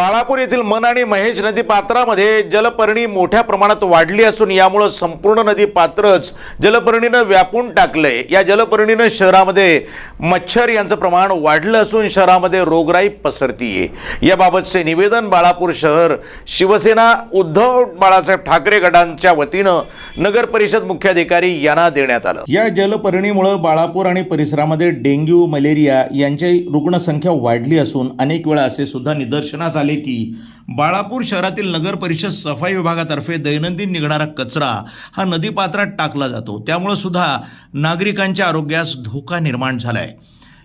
बाळापूर येथील मन आणि महेश नदी पात्रामध्ये जलपर्णी मोठ्या प्रमाणात वाढली असून यामुळं संपूर्ण नदी पात्रच जलपर्णीनं व्यापून टाकलंय. या जलपर्णीनं शहरामध्ये मच्छर यांचं प्रमाण वाढलं असून शहरामध्ये रोगराई पसरतीये. याबाबतचे निवेदन बाळापूर शहर शिवसेना उद्धव बाळासाहेब ठाकरे गटांच्या वतीनं नगर परिषद मुख्याधिकारी यांना देण्यात आलं. या जलपर्णीमुळं बाळापूर आणि परिसरामध्ये डेंग्यू मलेरिया यांची रुग्णसंख्या वाढली असून अनेक वेळा असे सुद्धा निदर्शनात आले की बाळापूर शहरातील नगर परिषद सफाई विभागातर्फे दैनंदिन निघणारा कचरा हा नदीपात्रात टाकला जातो. त्यामुळं सुद्धा नागरिकांच्या आरोग्यास धोका निर्माण झालाय.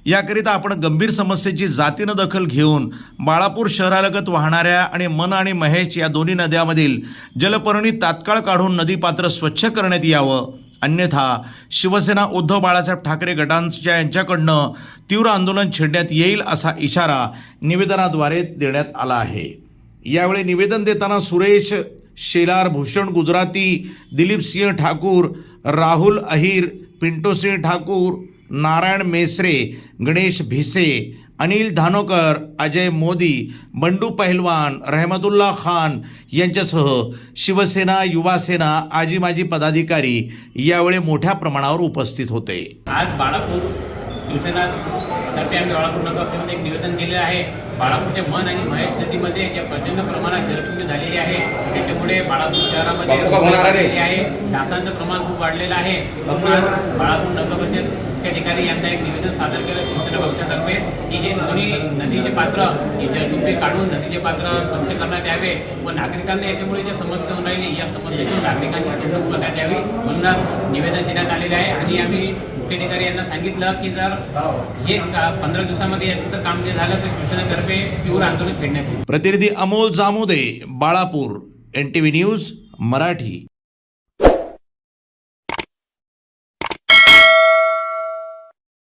याकरिता आपण गंभीर समस्येची जातीनं दखल घेऊन बाळापूर शहरालगत वाहणाऱ्या आणि मन आणि महेश या दोन्ही नद्यामधील जलपर्णी तात्काळ काढून नदीपात्र स्वच्छ करण्यात यावं अन्यथा शिवसेना उद्धव बाळासाहेब ठाकरे गटांच्या यांच्याकडनं तीव्र आंदोलन छेडण्यात येईल असा इशारा निवेदनाद्वारे देण्यात आला आहे. यावेळी निवेदन देताना सुरेश शेलार भूषण गुजराती दिलीप सिंह ठाकूर राहुल अहिर पिंटो सिंह ठाकूर नारायण मेसरे गणेश भिसे अनिल धानोकर अजय मोदी बंडू पहलवान रहमतुल्ला खान यांच्यासह शिवसेना युवासेना आजी माजी पदाधिकारी यावेळी मोठ्या प्रमाणावर उपस्थित होते. आज बाळापूर शिवसेना तर्फे आम्ही बाळापूर नगरमध्ये एक निवेदन केले आहे. बाळापूरचे मन आणि महेश नदीमध्ये जे प्रचंड प्रमाणात जलकुंडी झालेली आहे. त्याच्यामुळे बाळापूर शहरामध्ये आहे. डासांचं प्रमाण खूप वाढलेलं आहे. बाळापूर नगर परिषद मुख्याधिकारी यांचा एक निवेदन सादर केलं. शिवसेना पक्षातर्फे की जे दोन्ही नदीचे पात्र ही जलकुंडी काढून नदीचे पात्र स्वच्छ करण्यात यावे व नागरिकांना याच्यामुळे जे समस्या होऊन राहिली या समस्येतून नागरिकांची फसवणूक करण्यात यावी म्हणूनच निवेदन देण्यात आलेले आहे. आणि आम्ही मुख्याधिकारी यांना सांगितलं की जर हे पंधरा दिवसामध्ये याचं काम जे झालं तर तर्फे तीव्र आंदोलन छेडण्यात येईल. प्रतिनिधी Amol Jamode Balapur N T V news Marathi.